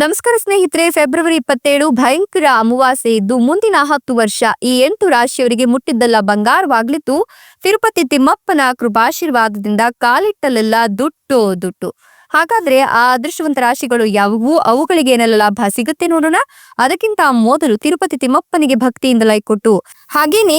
ನಮಸ್ಕಾರ ಸ್ನೇಹಿತರೆ, ಫೆಬ್ರವರಿ ಇಪ್ಪತ್ತೇಳು ಭಯಂಕರ ಅಮಾವಾಸ್ಯೆ ಇದ್ದು ಮುಂದಿನ ಹತ್ತು ವರ್ಷ ಈ ಎಂಟು ರಾಶಿಯವರಿಗೆ ಮುಟ್ಟಿದ್ದಲ್ಲ ಬಂಗಾರವಾಗ್ಲಿತ್ತು ತಿರುಪತಿ ತಿಮ್ಮಪ್ಪನ ಕೃಪಾಶೀರ್ವಾದದಿಂದ ಕಾಲಿಟ್ಟಲೆಲ್ಲ ದುಟ್ಟು ದುಟ್ಟು. ಹಾಗಾದ್ರೆ ಆ ಅದೃಷ್ಟವಂತ ರಾಶಿಗಳು ಯಾವುವು? ಅವುಗಳಿಗೆ ಏನೆಲ್ಲ ಲಾಭ ಸಿಗುತ್ತೆ ನೋಡೋಣ. ಅದಕ್ಕಿಂತ ಮೊದಲು ತಿರುಪತಿ ತಿಮ್ಮಪ್ಪನಿಗೆ ಭಕ್ತಿಯಿಂದ ಲೈಕ್ ಕೊಟ್ಟು, ಹಾಗೇನೆ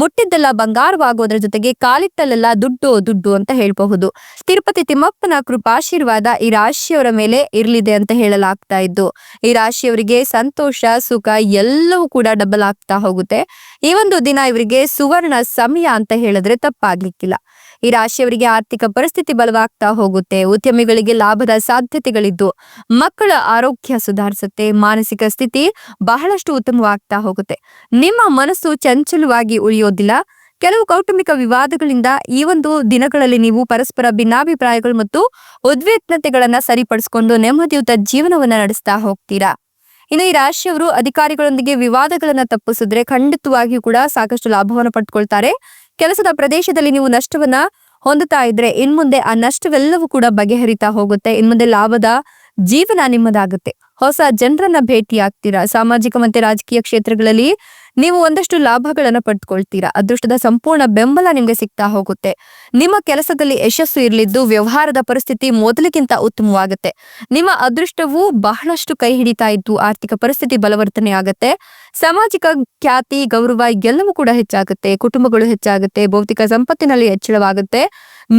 ಮುಟ್ಟಿದ್ದೆಲ್ಲ ಬಂಗಾರವಾಗೋದ್ರ ಜೊತೆಗೆ ಕಾಲಿಟ್ಟಲ್ಲೆಲ್ಲ ದುಡ್ಡು ದುಡ್ಡು ಅಂತ ಹೇಳಬಹುದು. ತಿರುಪತಿ ತಿಮ್ಮಪ್ಪನ ಕೃಪಾಶೀರ್ವಾದ ಈ ರಾಶಿಯವರ ಮೇಲೆ ಇರಲಿದೆ ಅಂತ ಹೇಳಲಾಗ್ತಾ ಇದ್ದು, ಈ ರಾಶಿಯವರಿಗೆ ಸಂತೋಷ, ಸುಖ ಎಲ್ಲವೂ ಕೂಡ ಡಬಲ್ ಆಗ್ತಾ ಹೋಗುತ್ತೆ. ಈ ಒಂದು ದಿನ ಇವರಿಗೆ ಸುವರ್ಣ ಸಮಯ ಅಂತ ಹೇಳಿದ್ರೆ ತಪ್ಪಾಗ್ಲಿಕ್ಕಿಲ್ಲ. ಈ ರಾಶಿಯವರಿಗೆ ಆರ್ಥಿಕ ಪರಿಸ್ಥಿತಿ ಬಲವಾಗ್ತಾ ಹೋಗುತ್ತೆ. ಉದ್ಯಮಿಗಳಿಗೆ ಲಾಭದ ಸಾಧ್ಯತೆಗಳಿದ್ದು, ಮಕ್ಕಳ ಆರೋಗ್ಯ ಸುಧಾರಿಸುತ್ತೆ. ಮಾನಸಿಕ ಸ್ಥಿತಿ ಬಹಳಷ್ಟು ಉತ್ತಮವಾಗ್ತಾ ಹೋಗುತ್ತೆ. ನಿಮ್ಮ ಮನಸ್ಸು ಚಂಚಲವಾಗಿ ಉಳಿಯೋದಿಲ್ಲ. ಕೆಲವು ಕೌಟುಂಬಿಕ ವಿವಾದಗಳಿಂದ ಈ ಒಂದು ದಿನಗಳಲ್ಲಿ ನೀವು ಪರಸ್ಪರ ಭಿನ್ನಾಭಿಪ್ರಾಯಗಳು ಮತ್ತು ಉದ್ವಿಗ್ನತೆಗಳನ್ನ ಸರಿಪಡಿಸಿಕೊಂಡು ನೆಮ್ಮದಿಯುತ ಜೀವನವನ್ನ ನಡೆಸ್ತಾ ಹೋಗ್ತೀರಾ? ಇನ್ನು ಈ ರಾಶಿಯವರು ಅಧಿಕಾರಿಗಳೊಂದಿಗೆ ವಿವಾದಗಳನ್ನ ತಪ್ಪಿಸಿದ್ರೆ ಖಂಡಿತವಾಗಿಯೂ ಕೂಡ ಸಾಕಷ್ಟು ಲಾಭವನ್ನು ಪಡ್ಕೊಳ್ತಾರೆ. ಕೆಲಸದ ಪ್ರದೇಶದಲ್ಲಿ ನೀವು ನಷ್ಟವನ್ನ ಹೊಂದುತ್ತಾ ಇದ್ರೆ ಇನ್ಮುಂದೆ ಆ ನಷ್ಟವೆಲ್ಲವೂ ಕೂಡ ಬಗೆಹರಿತಾ ಹೋಗುತ್ತೆ. ಇನ್ ಮುಂದೆ ಲಾಭದ ಜೀವನ ನಿಮ್ಮದಾಗುತ್ತೆ. ಹೊಸ ಜನರನ್ನ ಭೇಟಿ ಆಗ್ತೀರಾ ಸಾಮಾಜಿಕ ಮತ್ತೆ ರಾಜಕೀಯ ಕ್ಷೇತ್ರಗಳಲ್ಲಿ ನೀವು ಒಂದಷ್ಟು ಲಾಭಗಳನ್ನು ಪಡೆದುಕೊಳ್ತೀರಾ ಅದೃಷ್ಟದ ಸಂಪೂರ್ಣ ಬೆಂಬಲ ನಿಮಗೆ ಸಿಗ್ತಾ ಹೋಗುತ್ತೆ. ನಿಮ್ಮ ಕೆಲಸದಲ್ಲಿ ಯಶಸ್ಸು ಇರಲಿದ್ದು ವ್ಯವಹಾರದ ಪರಿಸ್ಥಿತಿ ಮೊದಲಿಗಿಂತ ಉತ್ತಮವಾಗುತ್ತೆ. ನಿಮ್ಮ ಅದೃಷ್ಟವು ಬಹಳಷ್ಟು ಕೈ ಹಿಡಿತಾ ಇದ್ದು ಆರ್ಥಿಕ ಪರಿಸ್ಥಿತಿ ಬಲವರ್ತನೆ ಆಗುತ್ತೆ. ಸಾಮಾಜಿಕ ಖ್ಯಾತಿ, ಗೌರವ ಎಲ್ಲವೂ ಕೂಡ ಹೆಚ್ಚಾಗುತ್ತೆ. ಕುಟುಂಬಗಳು ಹೆಚ್ಚಾಗುತ್ತೆ. ಭೌತಿಕ ಸಂಪತ್ತಿನಲ್ಲಿ ಹೆಚ್ಚಳವಾಗುತ್ತೆ.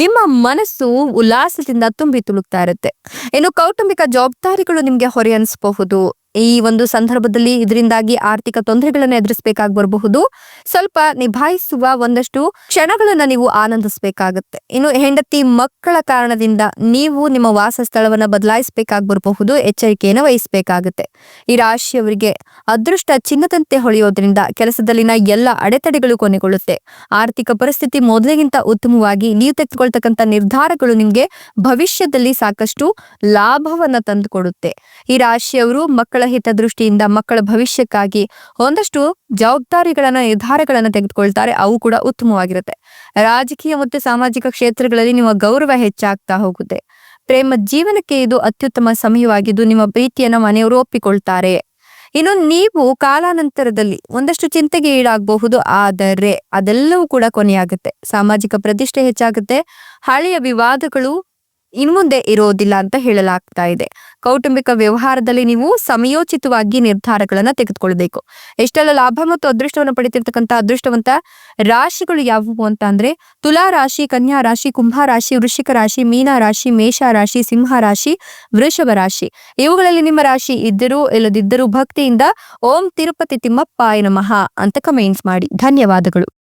ನಿಮ್ಮ ಮನಸ್ಸು ಉಲ್ಲಾಸದಿಂದ ತುಂಬಿ ತುಳುಕ್ತಾ ಇರುತ್ತೆ. ಇನ್ನು ಕೌಟುಂಬಿಕ ಜವಾಬ್ದಾರಿಗಳು ನಿಮ್ಗೆ ಹೊರೆ ಅನಿಸಬಹುದು. ಈ ಒಂದು ಸಂದರ್ಭದಲ್ಲಿ ಇದರಿಂದಾಗಿ ಆರ್ಥಿಕ ತೊಂದರೆಗಳನ್ನು ಎದುರಿಸಬೇಕಾಗಿ ಬರಬಹುದು. ಸ್ವಲ್ಪ ನಿಭಾಯಿಸುವ ಒಂದಷ್ಟು ಕ್ಷಣಗಳನ್ನ ನೀವು ಆನಂದಿಸಬೇಕಾಗುತ್ತೆ. ಇನ್ನು ಹೆಂಡತಿ ಮಕ್ಕಳ ಕಾರಣದಿಂದ ನೀವು ನಿಮ್ಮ ವಾಸ ಸ್ಥಳವನ್ನ ಬದಲಾಯಿಸಬೇಕಾಗಿ ಬರಬಹುದು, ಎಚ್ಚರಿಕೆಯನ್ನು ವಹಿಸಬೇಕಾಗುತ್ತೆ. ಈ ರಾಶಿಯವರಿಗೆ ಅದೃಷ್ಟ ಚಿನ್ನದಂತೆ ಹೊಳೆಯೋದ್ರಿಂದ ಕೆಲಸದಲ್ಲಿನ ಎಲ್ಲ ಅಡೆತಡೆಗಳು ಕೊನೆಗೊಳ್ಳುತ್ತೆ. ಆರ್ಥಿಕ ಪರಿಸ್ಥಿತಿ ಮೊದಲಿಗಿಂತ ಉತ್ತಮವಾಗಿ ನೀವು ತೆಗೆದುಕೊಳ್ತಕ್ಕಂಥ ನಿರ್ಧಾರಗಳು ನಿಮ್ಗೆ ಭವಿಷ್ಯದಲ್ಲಿ ಸಾಕಷ್ಟು ಲಾಭವನ್ನ ತಂದುಕೊಡುತ್ತೆ. ಈ ರಾಶಿಯವರು ಮಕ್ಕಳ ಹಿತದೃಷ್ಟಿಯಿಂದ ಮಕ್ಕಳ ಭವಿಷ್ಯಕ್ಕಾಗಿ ಒಂದಷ್ಟು ಜವಾಬ್ದಾರಿಗಳನ್ನ, ನಿರ್ಧಾರಗಳನ್ನ ತೆಗೆದುಕೊಳ್ತಾರೆ. ಅವು ಕೂಡ ಉತ್ತಮವಾಗಿರುತ್ತೆ. ರಾಜಕೀಯ ಮತ್ತು ಸಾಮಾಜಿಕ ಕ್ಷೇತ್ರಗಳಲ್ಲಿ ನಿಮ್ಮ ಗೌರವ ಹೆಚ್ಚಾಗ್ತಾ ಹೋಗುತ್ತೆ. ಪ್ರೇಮ ಜೀವನಕ್ಕೆ ಇದು ಅತ್ಯುತ್ತಮ ಸಮಯವಾಗಿದ್ದು ನಿಮ್ಮ ಪ್ರೀತಿಯನ್ನ ಮನೆಯವರು ಒಪ್ಪಿಕೊಳ್ತಾರೆ. ಇನ್ನು ನೀವು ಕಾಲಾನಂತರದಲ್ಲಿ ಒಂದಷ್ಟು ಚಿಂತೆಗೆ ಈಡಾಗಬಹುದು. ಆದರೆ ಅದೆಲ್ಲವೂ ಕೂಡ ಕೊನೆಯಾಗುತ್ತೆ. ಸಾಮಾಜಿಕ ಪ್ರತಿಷ್ಠೆ ಹೆಚ್ಚಾಗುತ್ತೆ. ಹಳೆಯ ವಿವಾದಗಳು ಇನ್ಮುಂದೆ ಇರೋದಿಲ್ಲ ಅಂತ ಹೇಳಲಾಗ್ತಾ ಇದೆ. ಕೌಟುಂಬಿಕ ವ್ಯವಹಾರದಲ್ಲಿ ನೀವು ಸಮಯೋಚಿತವಾಗಿ ನಿರ್ಧಾರಗಳನ್ನ ತೆಗೆದುಕೊಳ್ಬೇಕು. ಎಷ್ಟೆಲ್ಲ ಲಾಭ ಮತ್ತು ಅದೃಷ್ಟವನ್ನು ಪಡಿತಿರ್ತಕ್ಕಂಥ ಅದೃಷ್ಟವಂತ ರಾಶಿಗಳು ಯಾವುವು ಅಂತ ಅಂದ್ರೆ, ತುಲಾ ರಾಶಿ, ಕನ್ಯಾ ರಾಶಿ, ಕುಂಭ ರಾಶಿ, ವೃಶ್ಚಿಕ ರಾಶಿ, ಮೀನ ರಾಶಿ, ಮೇಷ ರಾಶಿ, ಸಿಂಹ ರಾಶಿ, ವೃಷಭ ರಾಶಿ. ಇವುಗಳಲ್ಲಿ ನಿಮ್ಮ ರಾಶಿ ಇದ್ದರೂ ಇಲ್ಲದಿದ್ದರೂ ಭಕ್ತಿಯಿಂದ ಓಂ ತಿರುಪತಿ ತಿಮ್ಮಪ್ಪಾಯ ನಮಃ ಅಂತ ಕಮೆಂಟ್ಸ್ ಮಾಡಿ. ಧನ್ಯವಾದಗಳು.